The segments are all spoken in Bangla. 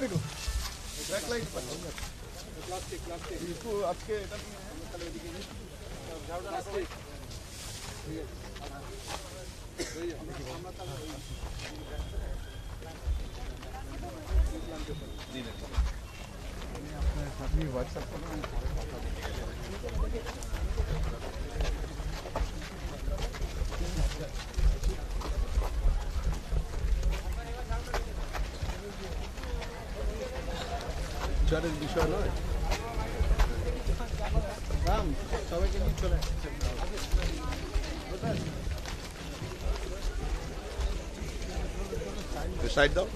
देखो बैकलाइट पर प्लास्टिक प्लास्टिक इसको आपके प्लास्टिक जी अपने व्हाट्सएप पर বিচারের বিষয় নয়। সবাইকে নিয়ে চলে সাইড দাও।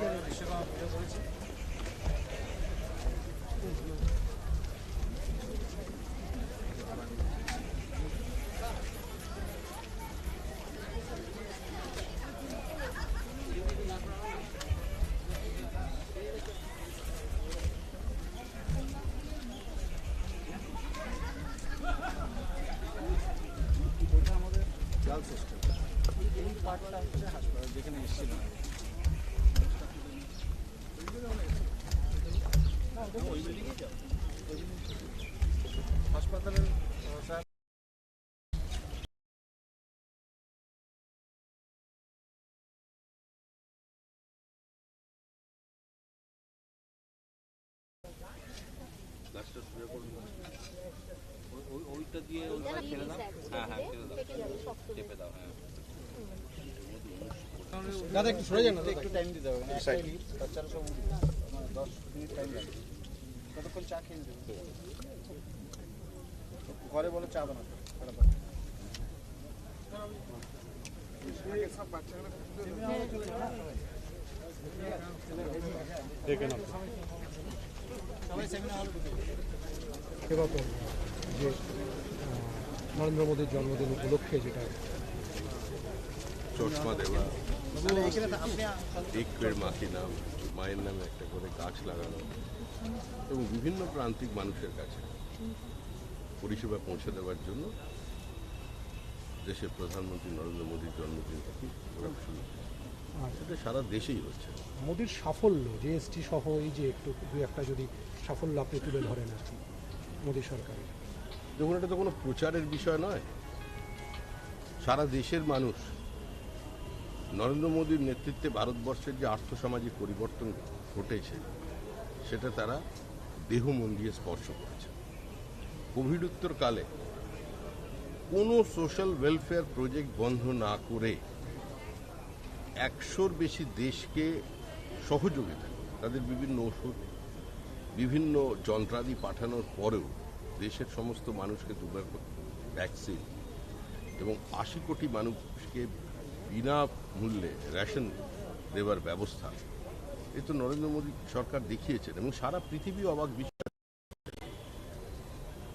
গার্লস হাসপাতালের স্যার। ওইটা দিয়ে ওইটা ফেলে দাও। হ্যাঁ হ্যাঁ ফেলে দাও। চেপে দাও হ্যাঁ। দাদা একটু সরে যান একটু টাইম দিতে হবে না বাচ্চারা সব মানে দশ মিনিট টাইম লাগবে। ততক্ষণ চা খেয়ে নিতে ঘরে বলে চা বানাতে। ফটাফট। সবাই সেমিনার হলে ঢুকে যাবে। এরকম যে নরেন্দ্র মোদীর জন্মদিন উপলক্ষে যেটা চশমা দেওয়া। এক মাখি নাম মায়ের নামে একটা করে গাছ লাগানো এবং বিভিন্ন প্রান্তিক মানুষের কাছে পরিষেবা পৌঁছে দেওয়ার জন্য দেশের প্রধানমন্ত্রী নরেন্দ্র মোদীর জন্মদিন থেকে ওরা শুরু করেছে। সারা দেশেই হচ্ছে। মোদীর সাফল্য জিএসটি সহ এই যে একটু দু একটা যদি সাফল্য আপনি তুলে ধরেন আর কি মোদী সরকারের। দেখুন এটা তো কোনো প্রচারের বিষয় নয়। সারা দেশের মানুষ নরেন্দ্র মোদীর নেতৃত্বে ভারতবর্ষের যে আর্থসামাজিক পরিবর্তন ঘটেছে, সেটা তারা দেহ মন দিয়ে স্পর্শ করেছে। কোভিড উত্তর কালে কোনো সোশ্যাল ওয়েলফেয়ার প্রজেক্ট বন্ধ না করে একশোর বেশি দেশকে সহযোগিতা, তাদের বিভিন্ন ওষুধ, বিভিন্ন যন্ত্রাদি পাঠানোর পরেও দেশের সমস্ত মানুষকে দুবার ভ্যাকসিন এবং আশি কোটি মানুষকে বিনা মূল্যে রেশন দেওয়ার ব্যবস্থা। এ তো নরেন্দ্র মোদী সরকার দেখিয়েছেন এবং সারা পৃথিবী অবাক বিষয়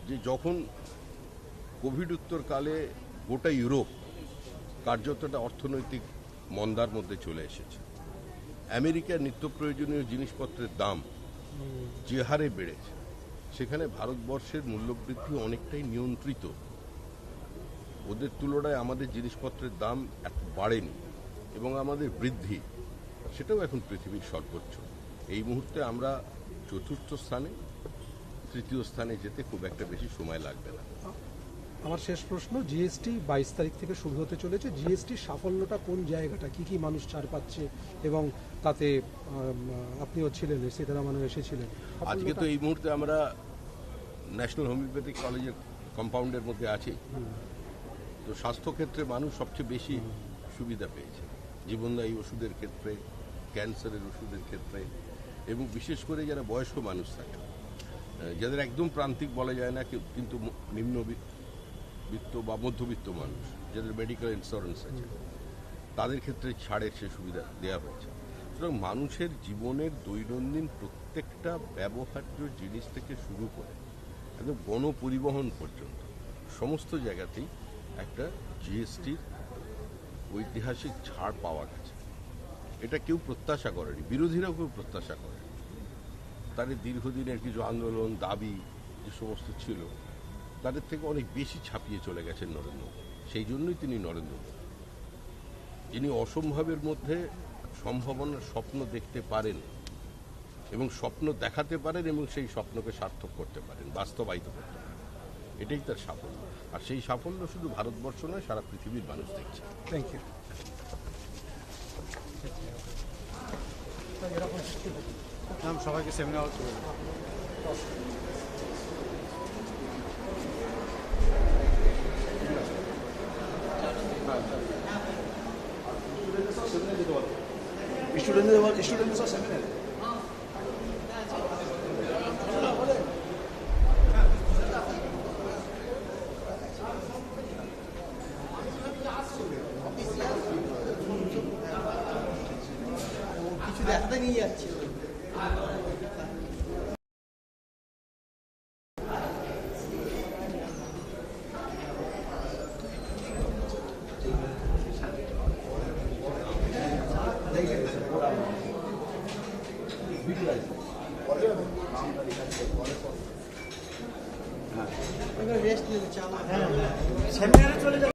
যে যখন কোভিড উত্তরকালে গোটা ইউরোপ কার্যত অর্থনৈতিক মন্দার মধ্যে চলে এসেছে। আমেরিকার নিত্য প্রয়োজনীয় জিনিসপত্রের দাম যে হারে বেড়েছে, সেখানে ভারতবর্ষের মূল্যবৃদ্ধি অনেকটাই নিয়ন্ত্রিত। ওদের তুলনায় আমাদের জিনিসপত্রের দাম এত বাড়েনি এবং আমাদের বৃদ্ধি সেটাও এখন পৃথিবীর সর্বোচ্চ। এই মুহূর্তে আমরা চতুর্থ স্থানে তৃতীয় স্থানে যেতে খুব একটা বেশি সময় লাগবে না। আমার শেষ প্রশ্ন জিএসটি বাইশ তারিখ থেকে শুরু হতে চলেছে। জিএসটির সাফল্যটা কোন জায়গাটা? কি কি মানুষ ছাড় পাচ্ছে? এবং তাতে আপনিও ছিলেন সীতারামানও এসেছিলেন। আজকে তো এই মুহূর্তে আমরা ন্যাশনাল হোমিওপ্যাথিক কলেজের কম্পাউন্ডের মধ্যে আছি। তো স্বাস্থ্যক্ষেত্রে মানুষ সবচেয়ে বেশি সুবিধা পেয়েছে। জীবনদায়ী ওষুধের ক্ষেত্রে ক্যান্সারের ওষুধের ক্ষেত্রে এবং বিশেষ করে যারা বয়স্ক মানুষ থাকে যাদের একদম প্রান্তিক বলা যায় না কিন্তু ম- নিম্ন বিত্ত বা মধ্যবিত্ত মানুষ যাদের মেডিকেল ইন্স্যুরেন্স আছে তাদের ক্ষেত্রে ছাড়ের সে সুবিধা দেওয়া হয়েছে। সুতরাং মানুষের জীবনের দৈনন্দিন প্রত্যেকটা ব্যবহার্য জিনিস থেকে শুরু করে একদম গণপরিবহন পর্যন্ত সমস্ত জায়গাতেই একটা জিএসটির ঐতিহাসিক ছাড় পাওয়া গেছে। এটা কেউ প্রত্যাশা করেনি। বিরোধীরাও কেউ প্রত্যাশা করেনি। তাদের দীর্ঘদিনের কিছু আন্দোলন, দাবি যে সমস্ত ছিল, তাদের থেকে অনেক বেশি ছাপিয়ে চলে গেছেন নরেন্দ্র মোদী। সেই জন্যই তিনি নরেন্দ্র মোদী। যিনি অসম্ভবের মধ্যে সম্ভাবনার স্বপ্ন দেখতে পারেন এবং স্বপ্ন দেখাতে পারেন এবং সেই স্বপ্নকে সার্থক করতে পারেন, বাস্তবায়িত করতে পারেন। এটাই তার সাফল্য। আর সেই সাফল্য শুধু ভারতবর্ষ নয় সারা পৃথিবীর মানুষ দেখছে। থ্যাংক ইউ সবাইকে সেমিনার স্টুডেন্টদের স্টুডেন্টদের সব সেমিনার নিয়ে যাচ্ছে নিতে চাও সেমিনারে চলে যাবে।